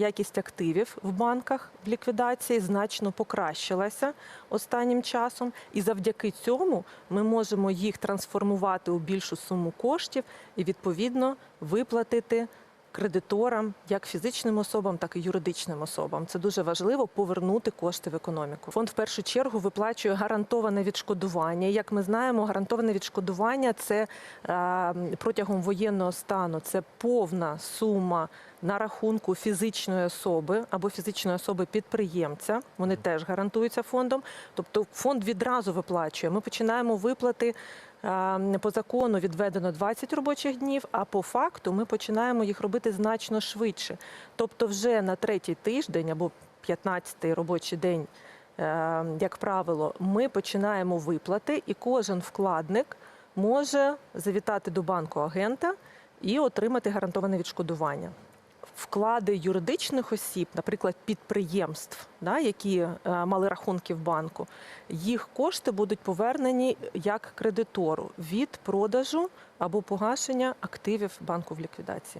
Якість активів в банках в ліквідації значно покращилася останнім часом, і завдяки цьому ми можемо їх трансформувати у більшу суму коштів і відповідно виплатити кредиторам, як фізичним особам, так і юридичним особам. Це дуже важливо повернути кошти в економіку. Фонд в першу чергу виплачує гарантоване відшкодування. Як ми знаємо, гарантоване відшкодування це е, протягом воєнного стану це повна сума на рахунку фізичної особи або фізичної особи підприємця. Вони теж гарантуються фондом. Тобто фонд відразу виплачує. Ми починаємо виплати. По закону відведено 20 робочих днів, а по факту ми починаємо їх робити значно швидше. Тобто, вже на третій тиждень або 15-й робочий день, е, як правило, ми починаємо виплати, і кожен вкладник може завітати до банку агента і отримати гарантоване відшкодування. Вклади юридичних осіб, наприклад, підприємств, да, які е, мали рахунки в банку, їх кошти будуть повернені як кредитору від продажу або погашення активів банку в ліквідації.